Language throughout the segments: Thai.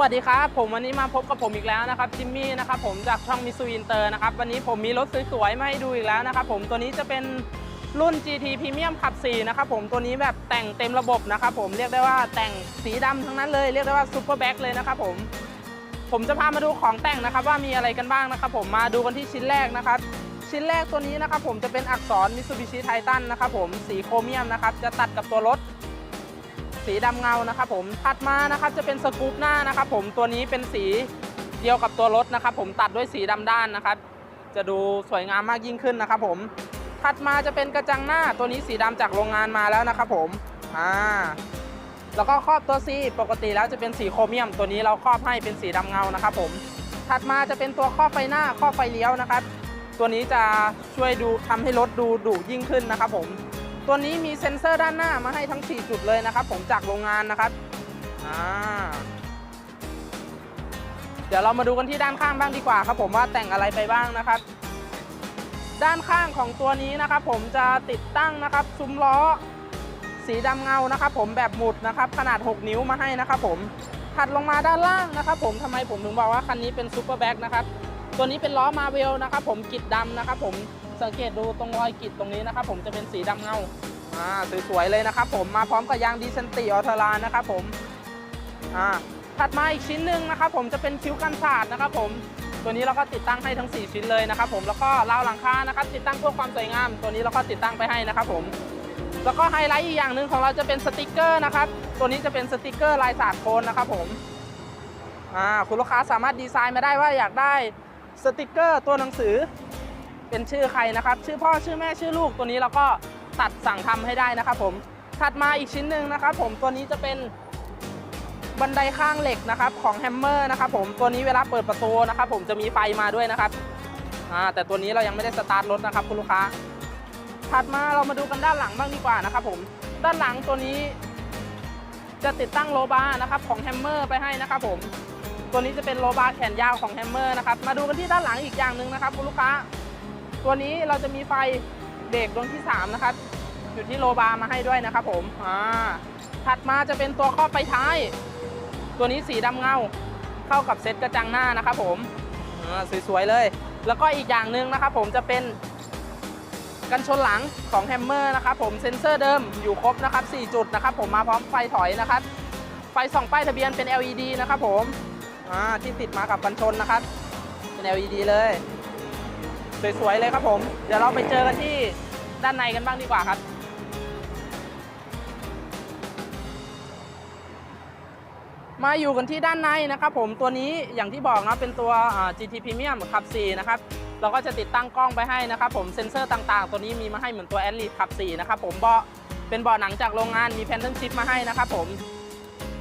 วัสดีครับ ผมวันนี้มาพบกับผมอีกแล้วนะครับจิมมี่นะครับผมจากช่องมิสูอินเตอร์นะครับวันนี้ผมมีรถสวยๆมาให้ดูอีกแล้วนะครับผมตัวนี้จะเป็นรุ่น GT Premium ขับ 4 นะครับผมตัวนี้แบบแต่งเต็มระบบนะครับผมเรียกได้ว่าแต่งสีดำทั้งนั้นเลย เรียกได้ว่าซูเปอร์แบ็คเลยนะครับผมผมจะพามาดูของแต่งนะครับว่ามีอะไรกันบ้างนะครับผมมาดูกันที่ชิ้นแรกนะครับชิ้นแรกตัวนี้นะครับผมจะเป็นอักษร Mitsubishi Titan นะครับผมสีโครเมียมนะครับจะตัดกับตัวรถ สีดำเงานะครับผมถัดมานะครับจะเป็นสกูปหน้านะครับผมตัวนี้เป็นสีเดียวกับตัวรถนะครับผมตัดด้วยสีดำด้านนะครับ จะดูสวยงามมากยิ่งขึ้นนะครับผมถัดมาจะเป็นกระจังหน้าตัวนี้สีดำจากโรงงานมาแล้วนะครับผมอ่าแล้วก็ครอบตัว C ปกติแล้วจะเป็นสีโครเมียม ตัวนี้เราครอบให้เป็นสีดำเงานะครับผมถัดมาจะเป็นตัวครอบไฟหน้าครอบไฟเลี้ยวนะครับ ตัวนี้จะช่วยดูทำให้รถดูดุยิ่งขึ้นนะครับผม ตัวนี้มีเซ็นเซอร์ด้านหน้ามาให้ทั้ง 4 จุดเลยนะครับ ผมจากโรงงานนะครับอ่าเดี๋ยวเรามาดูกันที่ด้านข้างบ้างดีกว่าครับ ผมว่าแต่งอะไรไปบ้างนะครับ ด้านข้างของตัวนี้นะครับ ผมจะติดตั้งนะครับ ซุ้มล้อ สีดำเงานะครับ ผมแบบหมุดนะครับ ขนาด 6 นิ้วมาให้นะครับผมถัดลงมาด้านล่างนะครับ ผมทำไมผมถึงบอกว่าคันนี้เป็นซูเปอร์แบ็คนะครับตัวนี้เป็นล้อมาเวลนะครับ ผมกิดดำนะครับ ผม สังเกตดูตรงรอยกิดตรงนี้นะครับผมจะเป็นสีดำเงาอ่าสวยๆเลยนะครับผมมาพร้อมกับยางดีเซนติออเทอรานนะครับผมอ่าถัดมาอีกชิ้นหนึ่งนะครับผมจะเป็นคิ้วกันศาสตร์นะครับผมตัวนี้เราก็ติดตั้งให้ทั้ง 4 ชิ้นเลยนะครับผมแล้วก็ราวหลังคานะครับติดตั้งเพื่อความสวยงาม ตัวนี้เราก็ติดตั้งไปให้นะครับผมแล้วก็ไฮไลท์อีกอย่างหนึ่งของเราจะเป็นสติกเกอร์นะครับตัวนี้จะเป็นสติกเกอร์ลายสาดโคนนะครับผมอ่าคุณลูกค้าสามารถดีไซน์มาได้ว่าอยากได้สติกเกอร์ตัวหนังสือ เป็นชื่อใครนะครับ ชื่อพ่อชื่อแม่ชื่อลูกตัวนี้เราก็ตัดสั่งทำให้ได้นะครับ ผมถัดมาอีกชิ้นหนึ่งนะครับ ผมตัวนี้จะเป็นบันไดข้างเหล็กนะครับของแฮมเมอร์นะครับผมตัวนี้เวลาเปิดประตูนะครับ ผมจะมีไฟมาด้วยนะครับอ่าแต่ตัวนี้เรายังไม่ได้สตาร์ทรถนะครับคุณลูกค้า ถัดมาเรามาดูกันด้านหลังบ้างดีกว่านะครับผมด้านหลังตัวนี้ จะติดตั้งโลบาร์นะครับของแฮมเมอร์ไปให้นะครับผมตัวนี้จะเป็นโลบาร์แขนยาวของแฮมเมอร์นะครับมาดูกันที่ด้านหลังอีกอย่างหนึ่งนะครับคุณลูกค้า ตัวนี้เราจะมีไฟเบรกดวงที่ 3 นะครับ อยู่ที่โลบาร์มาให้ด้วยนะครับผมอ่าถัดมาจะเป็นตัวครอบไฟท้าย ตัวนี้สีดำเงา เข้ากับเซ็ตกระจังหน้านะครับผมอ่าสวยๆเลย แล้วก็อีกอย่างหนึ่งนะครับผมจะเป็นกันชนหลังของแฮมเมอร์นะครับผมเซ็นเซอร์เดิมอยู่ครบนะครับ 4 จุดนะครับผมมาพร้อมไฟถอยนะครับ ไฟส่องป้ายทะเบียนเป็น LED นะครับผมอ่าที่ติดมากับกันชนนะครับ เป็น LED เลย สวยๆเลยครับผม เดี๋ยวเราไปเจอกันที่ด้านในกันบ้างดีกว่าครับมาอยู่กันที่ด้านในนะครับผมตัวนี้อย่างที่บอกนะเป็นตัว GT Premium ขับ 4 นะครับ เราก็จะติดตั้งกล้องไปให้นะครับผมเซ็นเซอร์ต่างๆ ตัวนี้มีมาให้เหมือนตัว a อ l ลีขับ 4 นะครับผมเบาะเป็นเบาะหนังจากโรงงานมีแพนเทนชิพมาให้นะครับผม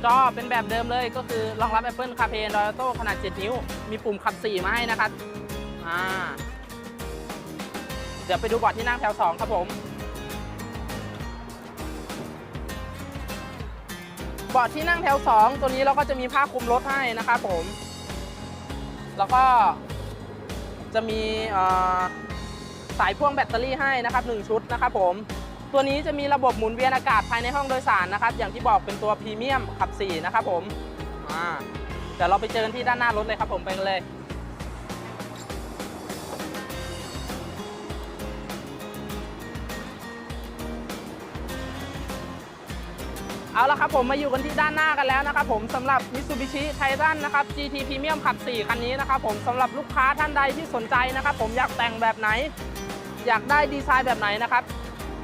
จอเป็นแบบเดิมเลยก็คือรองรับ Apple CarPlay Android Auto ขนาด 7 นิ้ว มีปุ่มขับ 4 มาให้นะครับอ่า เดี๋ยวไปดูเบาะที่นั่งแถว2ครับผมเบาะที่นั่งแถว2ตัวนี้เราก็จะมีผ้าคลุมรถให้นะครับผม แล้วก็จะมีสายพ่วงแบตเตอรี่ให้นะครับ1ชุดนะครับผม ตัวนี้จะมีระบบหมุนเวียนอากาศภายในห้องโดยสารนะครับ อย่างที่บอกเป็นตัวพรีเมียมขับ4นะครับผมอ่าเดี๋ยวเราไปเจอกันที่ด้านหน้ารถเลยครับผมไปกันเลย เอาละครับผมมาอยู่กันที่ด้านหน้ากันแล้วนะครับผมสำหรับ Mitsubishi Titan นะครับ GT Premium ขับ 4 คันนี้นะครับผมสำหรับลูกค้าท่านใดที่สนใจนะครับผมอยากแต่งแบบไหน อยากได้ดีไซน์แบบไหนนะครับ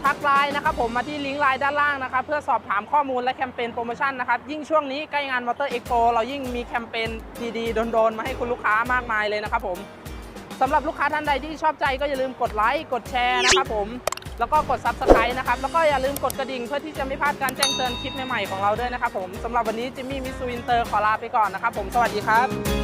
ทักไลน์นะครับผมมาที่ลิงก์ไลน์ด้านล่างนะครับเพื่อสอบถามข้อมูลและแคมเปญโปรโมชั่นนะครับยิ่งช่วงนี้ใกล้งาน Motor Expo เรายิ่งมีแคมเปญดีๆโดนๆมาให้คุณลูกค้ามากมายเลยนะครับผมสำหรับลูกค้าท่านใดที่ชอบใจก็อย่าลืมกดไลค์กดแชร์นะครับผม แล้วก็กด Subscribe นะครับ แล้วก็อย่าลืมกดกระดิ่งเพื่อที่จะไม่พลาดการแจ้งเตือนคลิปใหม่ๆของเราด้วยนะครับผมสำหรับวันนี้จิมมี่มิสซูอินเตอร์ขอลาไปก่อนนะครับผมสวัสดีครับ